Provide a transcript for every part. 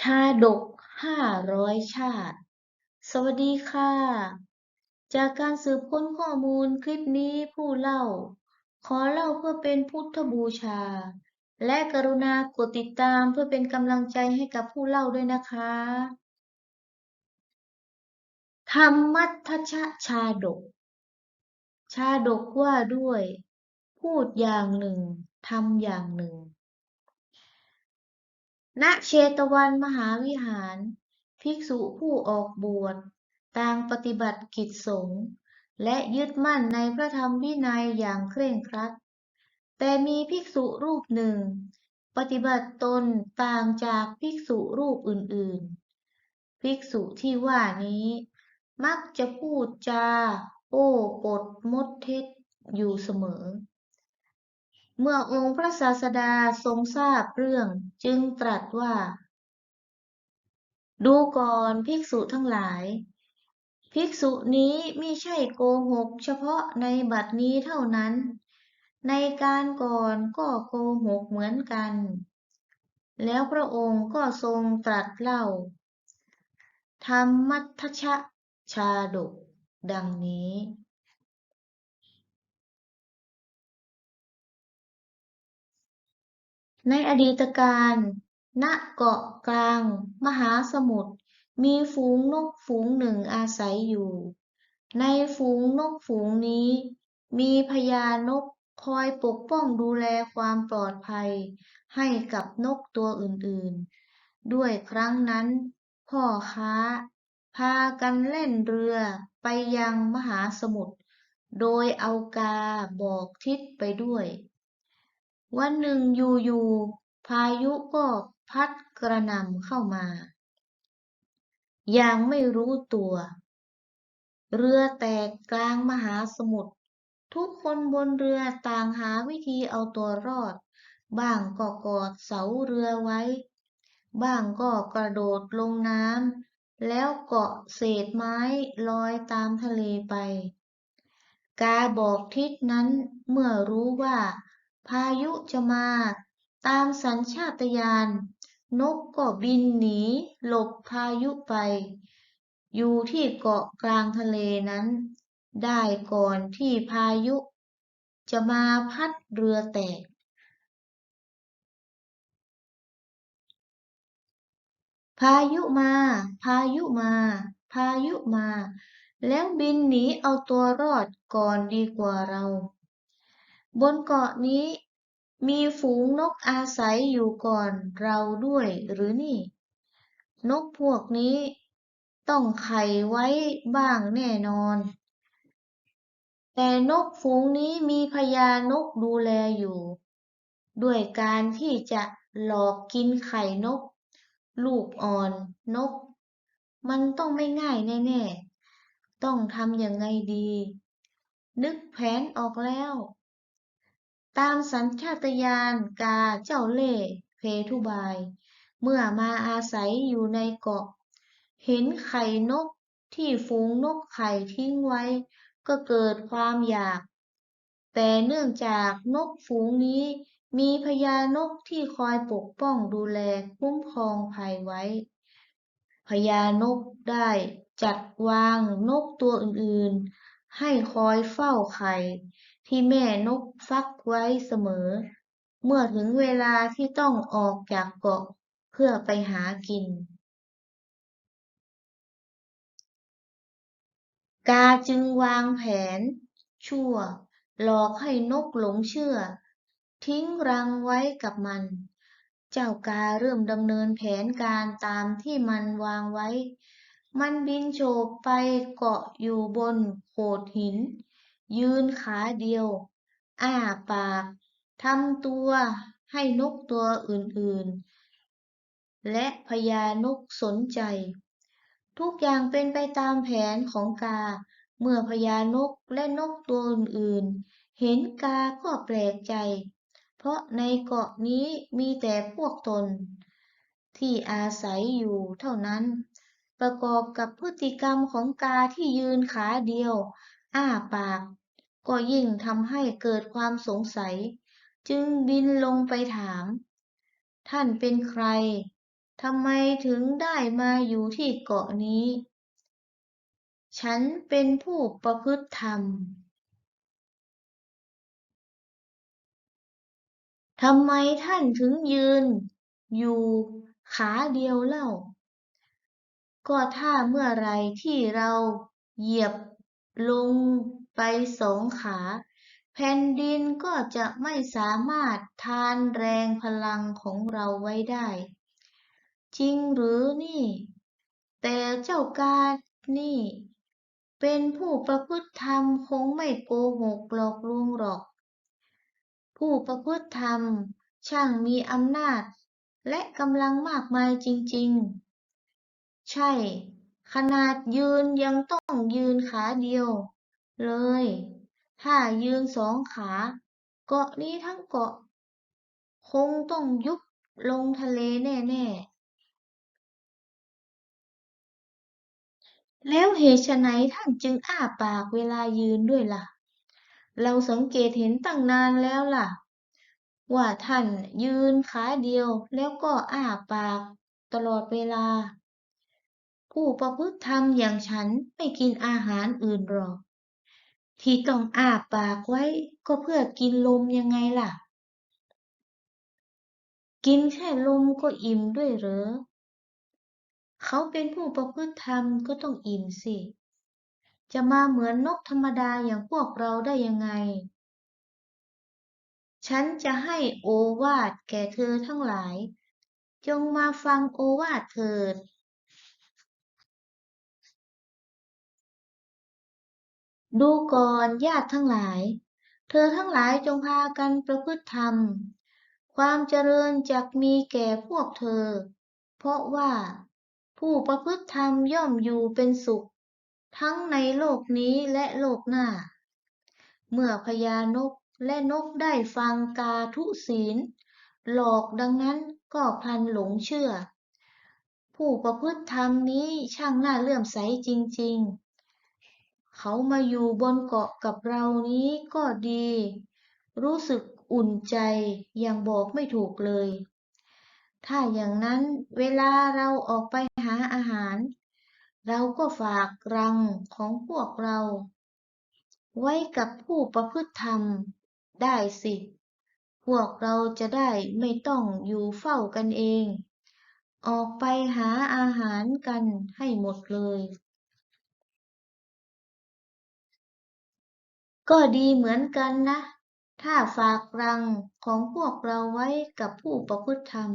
ชาดกห้าร้อยชาติ สวัสดีค่ะ จากการสืบค้นข้อมูลคลิปนี้ผู้เล่า ขอเล่าเพื่อเป็นพุทธบูชา และกรุณากดติดตามเพื่อเป็นกำลังใจให้กับผู้เล่าด้วยนะคะ ธรรมัทชชาดก ชาดกว่าด้วย พูดอย่างหนึ่งทำอย่างหนึ่ง ณเชตวันมหาวิหาร ภิกษุผู้ออกบวชต่างปฏิบัติกิจสงฆ์และยึดมั่นในพระธรรมวินัยอย่างเคร่งครัด แต่มีภิกษุรูปหนึ่ง ปฏิบัติตนต่างจากภิกษุรูปอื่นๆ ภิกษุที่ว่านี้ มักจะพูดจา โอ้ปดมดเท็จอยู่เสมอ เมื่อองค์พระศาสดาทรงทราบเรื่องจึงตรัสว่า ดูก่อนภิกษุทั้งหลาย ภิกษุนี้มิใช่โกหก เฉพาะในบัดนี้เท่านั้น ในการก่อนก็โกหกเหมือนกัน แล้วพระองค์ก็ทรงตรัสเล่า ธรรมัทชชาดกดังนี้ ในอดีตการ ณ เกาะกลาง มหาสมุทร มีฝูงนกฝูงหนึ่งอาศัยอยู่ ในฝูงนกฝูงนี้ มีพญานกคอยปกป้องดูแลความปลอดภัย ให้กับนกตัวอื่นๆ ด้วยครั้งนั้น พ่อค้า พากันเล่นเรือไปยังมหาสมุทร โดยเอากาบอกทิศไปด้วย วันหนึ่งอยู่ๆพายุก็พัดกระหน่ำเข้ามา อย่างไม่รู้ตัว เรือแตกกลางมหาสมุทรทุกคนบนเรือต่างหาวิธีเอาตัวรอด บ้างก็กอดเสาเรือไว้ บ้างก็กระโดดลงน้ำแล้วเกาะเศษไม้ลอยตามทะเลไป กาบอกทิศนั้นเมื่อรู้ว่า พายุจะมา ตามสัญชาตญาณนกก็บินหนี หลบพายุไป อยู่ที่เกาะกลางทะเลนั้น ได้ก่อนที่พายุ จะมาพัดเรือแตก พายุมา พายุมา พายุมา แล้วบินหนีเอาตัวรอดก่อนดีกว่าเรา บนเกาะนี้ มีฝูงนกอาศัยอยู่ก่อนเราด้วยหรือนี่ นกพวกนี้ ต้องไข่ไว้บ้างแน่นอน แต่นกฝูงนี้มีพญานกดูแลอยู่ ด้วยการที่จะหลอกกินไข่นก ลูกอ่อนนก มันต้องไม่ง่ายแน่ ๆ ต้องทำยังไงดี นึกแผนออกแล้ว ตามสัญชาตญาณกาเจ้าเล่เพทุบาย เมื่อมาอาศัยอยู่ในเกาะ เห็นไข่นกที่ฝูงนกไข่ทิ้งไว้ ก็เกิดความอยาก แต่เนื่องจากนกฝูงนี้มีพญานกที่คอยปกป้องดูแลคุ้มครองภัยไว้ พญานกได้จัดวางนกตัวอื่นๆ ให้คอยเฝ้าไข่ ที่แม่นกฟักไว้เสมอ เมื่อถึงเวลาที่ต้องออกจากเกาะเพื่อไปหากิน กาจึงวางแผน ชั่ว หลอกให้นกหลงเชื่อ ทิ้งรังไว้กับมัน เจ้ากาเริ่มดำเนินแผนการตามที่มันวางไว้ มันบินโฉบไปเกาะอยู่บนโขดหิน ยืนขาเดียว อ้าปากทำตัวให้นกตัวอื่นๆ และพญานกสนใจ ทุกอย่างเป็นไปตามแผนของกา เมื่อพญานกและนกตัวอื่นๆ เห็นกาก็แปลกใจ เพราะในเกาะนี้มีแต่พวกตน ที่อาศัยอยู่เท่านั้น ประกอบกับพฤติกรรมของกาที่ยืนขาเดียว อ้าปาก ก็ยิ่งทำให้เกิดความสงสัย จึงบินลงไปถาม ท่านเป็นใครทำไมถึงได้มาอยู่ที่เกาะนี้ ฉันเป็นผู้ประพฤติธรรมทำไมท่านถึงยืน อยู่ขาเดียวเล่า ก็ถ้าเมื่อไรที่เราเหยียบลง ไปสองขา แผ่นดินก็จะไม่สามารถทานแรงพลังของเราไว้ได้ จริงหรือนี่ แต่เจ้าการนี่ เป็นผู้ประพฤติธรรมคงไม่โกหกหลอกลวงหรอก ผู้ประพฤติธรรมช่างมีอำนาจ และกำลังมากมายจริง ๆ ใช่ ขนาดยืนยังต้องยืนขาเดียว เลย ถ้ายืนสองขา เกาะนี้ทั้งเกาะ คงต้องยุบลงทะเลแน่ๆ แล้วเหตุไฉนท่านจึงอ้าปากเวลายืนด้วยล่ะ เราสังเกตเห็นตั้งนานแล้วล่ะ ว่าท่านยืนขาเดียวแล้วก็อ้าปากตลอดเวลา ผู้ประพฤติธรรมอย่างฉันไม่กินอาหารอื่นหรอก ที่ต้องอ้าปากไว้ก็เพื่อกินลมยังไงล่ะ กินแค่ลมก็อิ่มด้วยเหรอ เขาเป็นผู้ประพฤติธรรมก็ต้องอิ่มสิ จะมาเหมือนนกธรรมดาอย่างพวกเราได้ยังไง ฉันจะให้โอวาทแก่เธอทั้งหลาย จงมาฟังโอวาทเถิด ดูก่อนญาติทั้งหลาย เธอทั้งหลายจงพากันประพฤติธรรม ความเจริญจักมีแก่พวกเธอ เพราะว่าผู้ประพฤติธรรมย่อมอยู่เป็นสุข ทั้งในโลกนี้และโลกหน้า เมื่อพญานกและนกได้ฟังกาทุศีล หลอกดังนั้นก็พลันหลงเชื่อ ผู้ประพฤติธรรมนี้ช่างน่าเลื่อมใสจริง ๆ เขามาอยู่บนเกาะกับเรานี้ก็ดี รู้สึกอุ่นใจอย่างบอกไม่ถูกเลย ถ้าอย่างนั้นเวลาเราออกไปหาอาหาร เราก็ฝากรังของพวกเรา ไว้กับผู้ประพฤติธรรมได้สิ พวกเราจะได้ไม่ต้องอยู่เฝ้ากันเอง ออกไปหาอาหารกันให้หมดเลย ก็ดีเหมือนกันนะ ถ้าฝากรังของพวกเราไว้กับผู้ประพฤติธรรม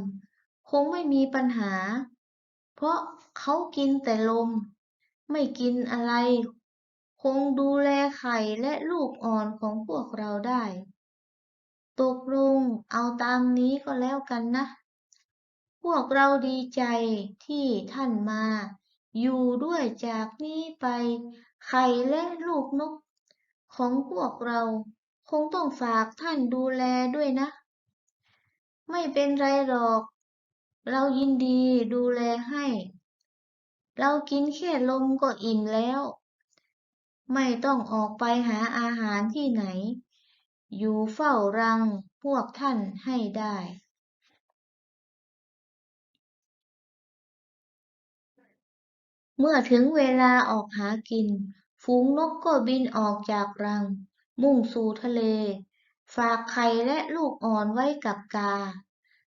คงไม่มีปัญหา เพราะเขากินแต่ลม ไม่กินอะไร คงดูแลไข่และลูกอ่อนของพวกเราได้ ตกลงเอาตามนี้ก็แล้วกันนะ พวกเราดีใจที่ท่านมา อยู่ด้วยจากนี้ไป ไข่และลูกนก ของพวกเรา คงต้องฝากท่านดูแลด้วยนะ ไม่เป็นไรหรอก เรายินดีดูแลให้ เรากินแค่ลมก็อิ่มแล้ว ไม่ต้องออกไปหาอาหารที่ไหน อยู่เฝ้ารังพวกท่านให้ได้เมื่อถึงเวลาออกหากิน ฝูงนกก็บินออกจากรัง มุ่งสู่ทะเล ฝากไข่และลูกอ่อนไว้กับกา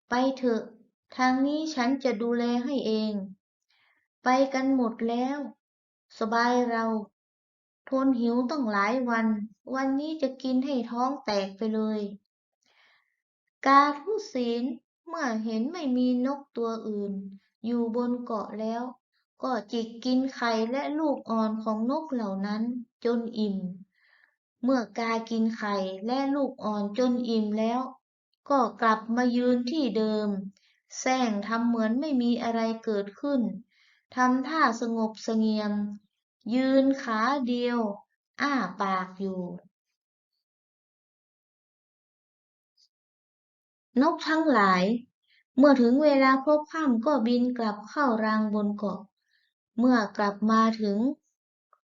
ไปเถอะ ทางนี้ฉันจะดูแลให้เอง ไปกันหมดแล้ว สบายเรา ทนหิวต้องหลายวัน วันนี้จะกินให้ท้องแตกไปเลย กาทุศีลเมื่อเห็นไม่มีนกตัวอื่น อยู่บนเกาะแล้ว ก็จิกกินไข่และลูกอ่อนของนกเหล่านั้นจนอิ่ม เมื่อกากินไข่และลูกอ่อนจนอิ่มแล้ว ก็กลับมายืนที่เดิมแซงทำเหมือนไม่มีอะไรเกิดขึ้นทำท่าสงบเสงี่ยม ยืนขาเดียว อ้าปากอยู่ นกทั้งหลาย เมื่อถึงเวลาพบค่ำก็บินกลับเข้ารังบนเกาะ เมื่อกลับมาถึง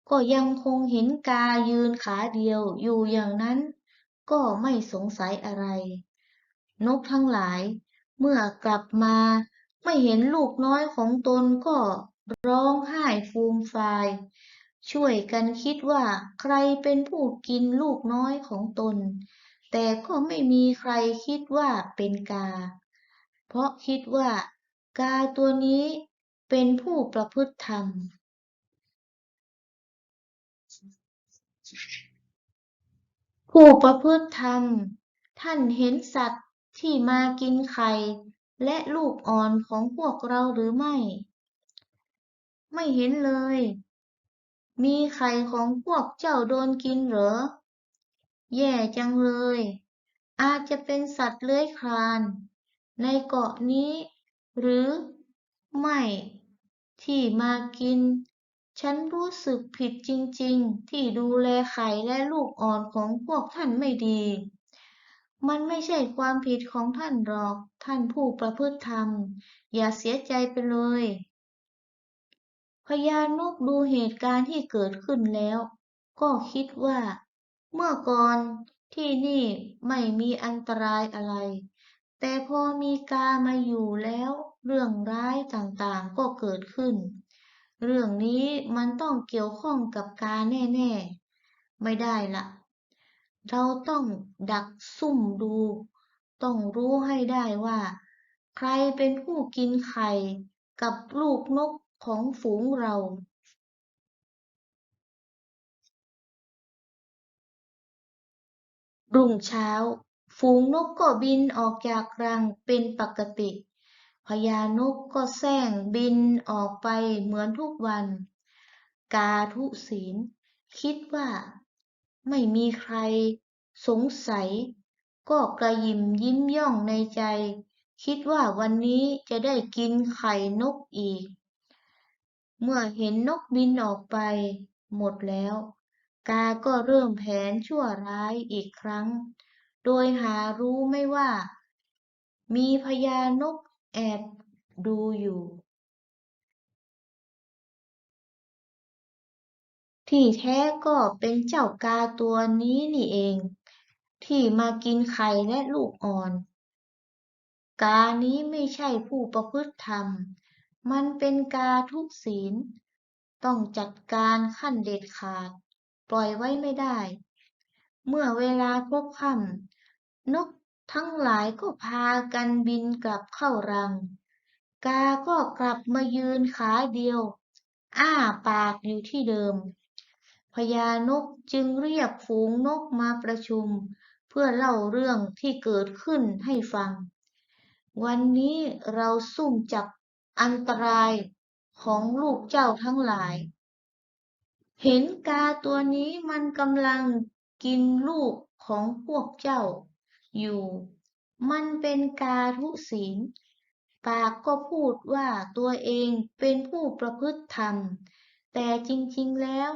ก็ยังคงเห็นกายืนขาเดียวอยู่อย่างนั้น ก็ไม่สงสัยอะไร นกทั้งหลาย เมื่อกลับมาไม่เห็นลูกน้อยของตนก็ร้องไห้ฟูมฟาย ช่วยกันคิดว่าใครเป็นผู้กินลูกน้อยของตน แต่ก็ไม่มีใครคิดว่าเป็นกา เพราะคิดว่ากาตัวนี้ เป็นผู้ประพฤติธรรม ผู้ประพฤติธรรม ท่านเห็นสัตว์ที่มากินไข่และลูกอ่อนของพวกเราหรือไม่ ไม่เห็นเลย มีไข่ของพวกเจ้าโดนกินเหรอ แย่จังเลย อาจจะเป็นสัตว์เลื้อยคลาน ในเกาะนี้ หรือไม่ ที่มากิน ฉันรู้สึกผิดจริงๆ ที่ดูแลไข่และลูกอ่อนของพวกท่านไม่ดี มันไม่ใช่ความผิดของท่านหรอก ท่านผู้ประพฤติธรรม อย่าเสียใจไปเลย พญานกดูเหตุการณ์ที่เกิดขึ้นแล้ว ก็คิดว่า เมื่อก่อนที่นี่ไม่มีอันตรายอะไร แต่พอมีกามาอยู่แล้ว เรื่องร้ายต่างๆก็เกิดขึ้น เรื่องนี้มันต้องเกี่ยวข้องกับกาแน่ๆ ไม่ได้ละ เราต้องดักซุ่มดู ต้องรู้ให้ได้ว่า ใครเป็นผู้กินไข่กับลูกนกของฝูงเรารุ่งเช้า ฝูงนกก็บินออกจากรังเป็นปกติ พญานกก็แซงบินออกไปเหมือนทุกวัน กาทุศีล คิดว่า ไม่มีใคร สงสัย ก็กระยิมยิ้มย่องในใจ คิดว่าวันนี้จะได้กินไข่นกอีก เมื่อเห็นนกบินออกไป หมดแล้ว กาก็เริ่มแผนชั่วร้ายอีกครั้ง โดยหารู้ไม่ว่า มีพญานกแอบดูอยู่ ที่แท้ก็เป็นเจ้ากาตัวนี้นี่เอง ที่มากินไข่และลูกอ่อน กานี้ไม่ใช่ผู้ประพฤติธรรม มันเป็นกาทุกศีล ต้องจัดการขั้นเด็ดขาด ปล่อยไว้ไม่ได้ เมื่อเวลาพบค่ำ นกทั้งหลายก็พากันบินกลับเข้ารัง กาก็กลับมายืนขาเดียว อ้าปากอยู่ที่เดิม พญานกจึงเรียกฝูงนกมาประชุม เพื่อเล่าเรื่องที่เกิดขึ้นให้ฟัง วันนี้เราซุ่มจับอันตรายของลูกเจ้าทั้งหลาย เห็นกาตัวนี้มันกำลังกินลูกของพวกเจ้า อยู่ มันเป็นกาทุศีล ปากก็พูดว่าตัวเองเป็นผู้ประพฤติธรรม แต่จริงๆแล้ว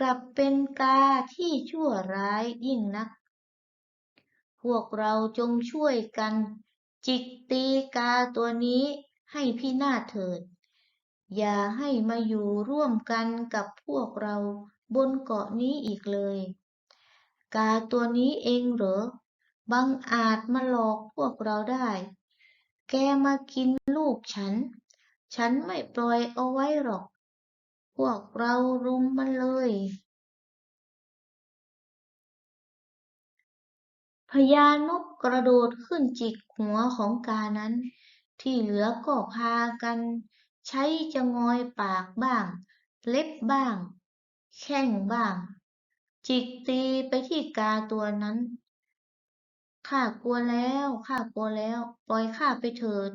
กลับเป็นกาที่ชั่วร้ายยิ่งนัก พวกเราจงช่วยกัน จิกตีกาตัวนี้ให้พินาศเถิด อย่าให้มาอยู่ร่วมกันกับพวกเราบนเกาะนี้อีกเลย กาตัวนี้เองเหรอ บังอาจมาหลอกพวกเราได้ แกมากินลูกฉัน ฉันไม่ปล่อยเอาไว้หรอก พวกเรารุมมันเลย พญานกกระโดดขึ้นจิกหัวของกานั้น ที่เหลือก็พากัน ใช้จะงอยปากบ้าง เล็บบ้าง แข้งบ้าง จิกตีไปที่กาตัวนั้น ข้ากลัวแล้วข้ากลัวแล้ว ปล่อยข้าไปเถิด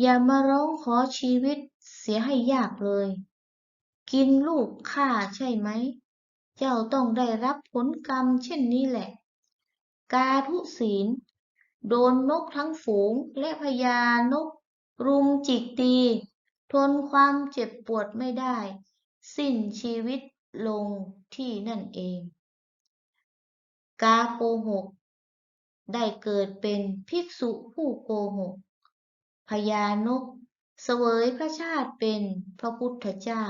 อย่ามาร้องขอชีวิตเสียให้ยากเลย กินลูกข้าใช่ไหม เจ้าต้องได้รับผลกรรมเช่นนี้แหละ กาทุศีล โดนนกทั้งฝูงและพญานก รุมจิกตี ทนความเจ็บปวดไม่ได้ สิ้นชีวิตลงที่นั่นเอง กาโกหก ได้เกิดเป็นภิกษุผู้โกหก พญานก เสวยพระชาติเป็นพระพุทธเจ้า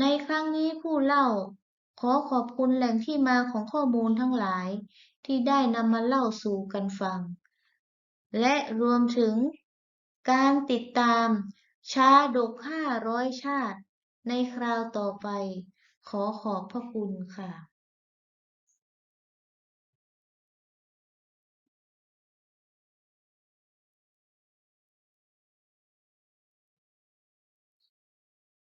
ในครั้งนี้ผู้เล่าขอขอบคุณแหล่งที่มาของข้อมูลทั้งหลายที่ได้นำมาเล่าสู่กันฟัง และรวมถึงการติดตามชาดก 500 ชาติ ในคราวต่อไป ขอขอบพระคุณค่ะ